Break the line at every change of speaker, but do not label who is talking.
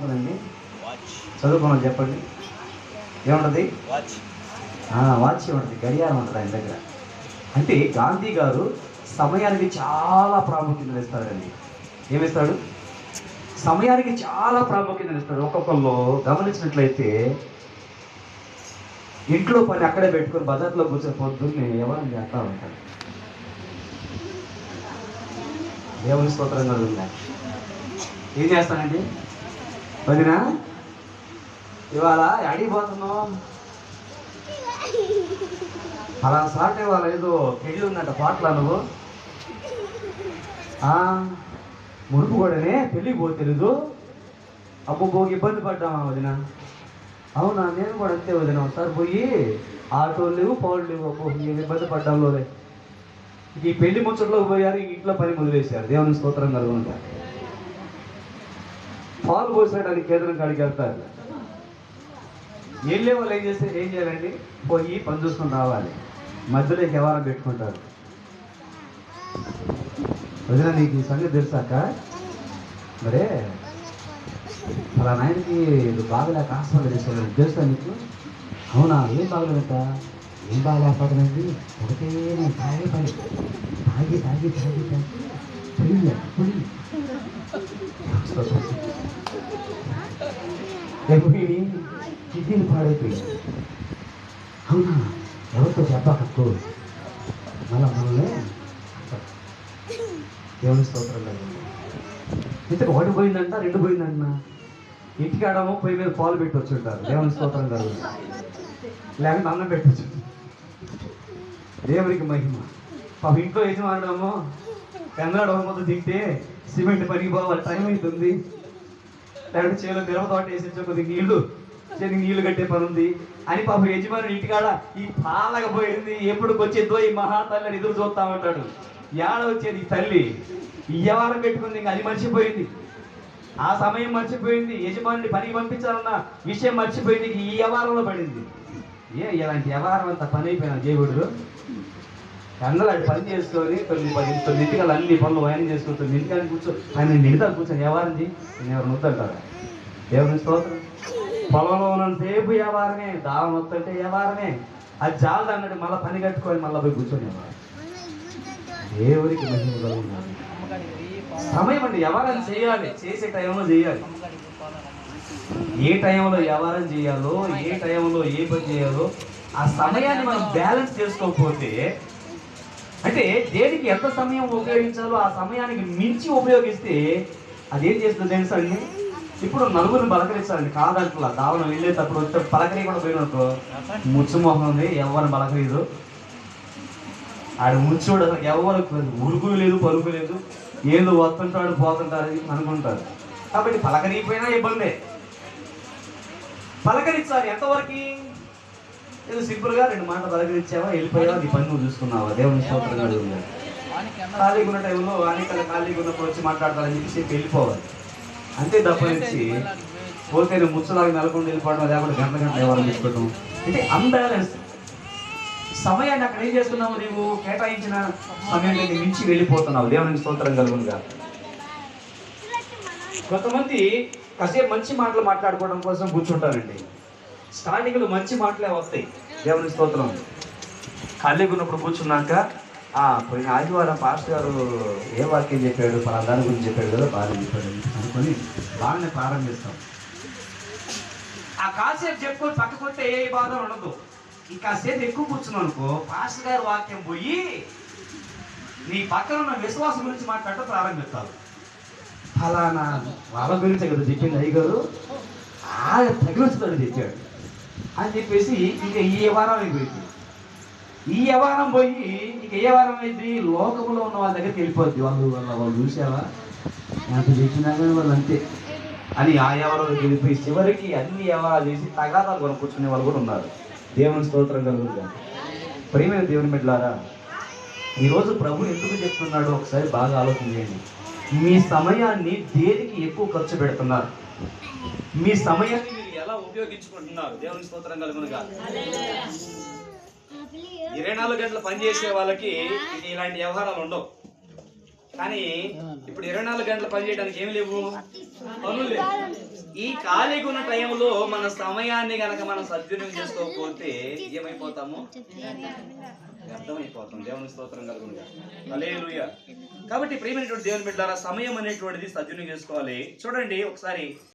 ఉంటుందండి
వాచ్
చదువుకున్నాం చెప్పండి. ఏముంటుంది?
వాచ్
ఉంటుంది గడియారం ఉంటుంది ఆయన దగ్గర. అంటే గాంధీ గారు సమయానికి చాలా ప్రాముఖ్యత ఇస్తాడండి ఏమిస్తాడు? సమయానికి చాలా ప్రాముఖ్యత ఇస్తాడు. ఒక్కొక్కళ్ళు గమనించినట్లయితే ఇంట్లో పని అక్కడే పెట్టుకొని బజార్లో కూర్చొని పొద్దున్నే ఎవరని చేస్తా ఉంటాడు దేవుని స్తోత్రం కలుగుందా ఏం చేస్తానండి వదినా? ఇవాళ అడిగిపోతున్నాం అలా సాటే వాళ్ళ ఏదో పెళ్ళి ఉందంట పాటలా నువ్వు? మునుపు కూడానే పెళ్ళికి పో తెలీదు. అబ్బో ఇబ్బంది పడ్డామా వదిన? అవునా నేను కూడా అంతే వదిన. ఒకసారి పోయి ఆటో లేవు పౌరులు లేవు. అబ్బో నేను ఇబ్బంది పడ్డాంలోనే ఇక ఈ పెళ్ళి ముచ్చట్లోకి పోయారు ఇంట్లో పని మొదలేశారు దేవుని స్తోత్రం కలుగుంటారు పాలు పోసేయడానికి కేంద్రం కాడికి వెళ్తారు. వెళ్ళే వాళ్ళు ఏం చేస్తే ఏం చేయాలండి? పోయి పని చూసుకొని రావాలి. మధ్యలో వ్యవహారం పెట్టుకుంటారు. వదిన నీకు ఈ సంగతి తెలుసాక మరే అలా నాయనకి ఇది బాగలేక హాస్పిటల్ తీసుకోవాలి తెలుసా నీకు? అవునా? ఏం బాగలేదంట ఏం బాగలేకపోతుందండి ఒకటే నేను తాగి పని. తాగి తాగి తాగి తాగి. పులి. పులి ఎప్పుడు కిడ్నీలు పాడైపోయింది అవునా ఎవరితో చెప్పకక్కు మళ్ళా మనల్ని దేవుని స్తోత్రం కదండి ఇంతకు ఒకటి పోయిందంట రెండు పోయిందంట. ఇంటికి ఆడమో పొయ్యి మీద పాలు పెట్టొచ్చు ఉంటారు దేవుని స్తోత్రం కలుగు లేకుంటే అన్నం పెట్టచ్చు దేవునికి మహిమ. పాప ఇంట్లో యజమానుడమో కన్నడ మొదలు తింటే సిమెంట్ పనికిపోవాలి టైం అవుతుంది. లేకపోతే చేలో మిరప తోట వేసి నీళ్ళు. చేతికి నీళ్ళు కట్టే పని ఉంది అని పాప యజమాని ఇంటికాడ ఈ పాలకపోయింది ఎప్పుడు వచ్చేదో ఈ మహాతల్లిని ఎదురు చూస్తా ఉంటాడు. ఏడ వచ్చేది ఈ తల్లి. ఇయ్యవారం పెట్టుకుంది ఇంకా అది మర్చిపోయింది. ఆ సమయం మర్చిపోయింది. యజమాని పనికి పంపించాలన్న విషయం మర్చిపోయింది. ఇంక ఈ వ్యవహారంలో పడింది. ఏ ఇలాంటి వ్యవహారం అంతా పని అయిపోయిన దేవుడు అందరూ అవి పని చేసుకొని తొమ్మిది పది తొమ్మిదింటికి అన్ని పనులు ఆయన చేసుకొని తొమ్మిదింటికి కూర్చో ఆయన నిండుతా కూర్చొని వ్యవహారం నేను ఎవరు వద్దంటారా ఎవరిని స్తోత్రం. పొలంలో ఉన్నంతసేపు వ్యవహారమే దావం వస్తుంటే వ్యవహారమే. అది జాలదు అన్నట్టు మళ్ళీ పని కట్టుకొని మళ్ళీ పోయి కూర్చొని వ్యవహారం. దేవుడికి మహిమ సమయం అండి ఎవరైనా చేయాలి. చేసే టైంలో చేయాలి. ఏ టైంలో వ్యవహారం చేయాలో ఏ టైంలో ఏ పని చేయాలో ఆ సమయాన్ని మనం బ్యాలెన్స్ చేసుకోకపోతే అంటే దేనికి ఎంత సమయం ఉపయోగించాలో ఆ సమయానికి మించి ఉపయోగిస్తే అదేం చేస్తుంది తెలుసా అండి? ఇప్పుడు నలుగురిని పలకరించాలండి. కాదంట్లా దావనం వెళ్ళేటప్పుడు వచ్చే పలకరి కూడా పోయినట్టు ముచ్చుమోహం ఉంది ఎవరిని పలకరీదు ఆడ ముచ్చుడు అసలు ఎవరు ఉరుకు లేదు. పరుగు లేదు ఏదో వస్తుంటాడు పోతుంటాడు అనుకుంటారు. కాబట్టి పలకరిపోయినా ఇబ్బందే. పలకరించాలి. ఎంతవరకు? ఇది సింపుల్గా రెండు మాటలు పలకరించావా? వెళ్ళిపోయావా? నీ పని నువ్వు చూసుకున్నావా? దేవుని స్తోత్రం కలుగుతుంది. ఖాళీగా ఉన్న టైంలో అనేకలు ఖాళీగా ఉన్నప్పుడు వచ్చి మాట్లాడతారని చెప్పి చెప్పి వెళ్ళిపోవాలి. అంతే తప్ప నుంచి పోతే నేను ముచ్చలాగా నెలకొని వెళ్ళిపోవడం లేకపోతే గంట గంట ఎవరు తీసుకోవడం అంటే అన్బ్యాలెన్స్ సమయాన్ని అక్కడ ఏం చేస్తున్నావు నీవు? కేటాయించిన సమయాన్ని మించి వెళ్ళిపోతున్నావు. దేవునికి స్తోత్రం కలుగునుగా. కొంతమంది కాసేపు మంచి మాటలు మాట్లాడుకోవడం కోసం కూర్చుంటారండి. స్టార్టింగ్లో మంచి మాటలే వస్తాయి. దేవుని స్తోత్రం. ఖాళీగా ఉన్నప్పుడు కూర్చున్నాక ఆ పోయిన ఆదివారం పాస్టర్ గారు ఏ వాక్యం చెప్పాడు పలా దాని గురించి చెప్పాడు కదా బాగా చెప్పాడు. అనుకొని బాగానే ప్రారంభిస్తాం ఆ కాసేపు చెప్పుకొని పక్కకొస్తే ఏ బాధ ఉండదు. ఇంకాసేపు ఎక్కువ కూర్చున్నావు అనుకో పాస్టర్ గారి వాక్యం పోయి నీ పక్కన ఉన్న విశ్వాసం గురించి మాట్లాడటం ప్రారంభిస్తారు ఫలానా వాళ్ళ గురించే కదా చెప్పింది అయ్యగారు. ఆ తగిలిస్తాడు చెప్పాడు. అని చెప్పేసి ఇక ఈ వారం అయిపోయింది ఈ వ్యవహారం పోయి ఇక ఏ వారం అయింది? లోకంలో ఉన్న వాళ్ళ దగ్గరికి వెళ్ళిపోద్ది. వాళ్ళు వాళ్ళ వాళ్ళు చూసావా? ఎంత చేసినా కానీ వాళ్ళు అంతే. అని ఆ వ్యవహారం వెళ్ళిపోయి చివరికి అన్ని వ్యవహారాలు చేసి తగాదాలు కొనుక్కొచ్చుకునే వాళ్ళు కూడా ఉన్నారు. దేవుని స్తోత్రం కలుగుతుంది. ప్రేమైన దేవుని మెట్లారా ఈరోజు ప్రభు ఎందుకు చెప్తున్నాడో ఒకసారి బాగా ఆలోచన చేయండి. మీ సమయాన్ని దేనికి ఎక్కువ ఖర్చు పెడుతున్నారు? మీ సమయాన్ని ఎలా ఉపయోగించుకుంటున్నారు. దేవుని స్తోత్రం కలుగునుగా. ఇరవై నాలుగు గంటలు పనిచేసే వాళ్ళకి ఇలాంటి వ్యవహారాలు ఉండవు. కానీ ఇప్పుడు ఇరవై నాలుగు గంటలు పని చేయడానికి ఏమి లేవు? పనులు లేవు. ఈ ఖాళీగా ఉన్న టైంలో మన సమయాన్ని గనక మనం సద్వినియోగం చేసుకోకపోతే ఏమైపోతాము? వ్యర్థమైపోతాం. దేవుని స్తోత్రం కలుగునుగా. హల్లెలూయా. కాబట్టి ప్రియమైనటువంటి దేవుని బిడ్డారా సమయం అనేటువంటిది సద్వినియోగం చేసుకోవాలి. చూడండి ఒకసారి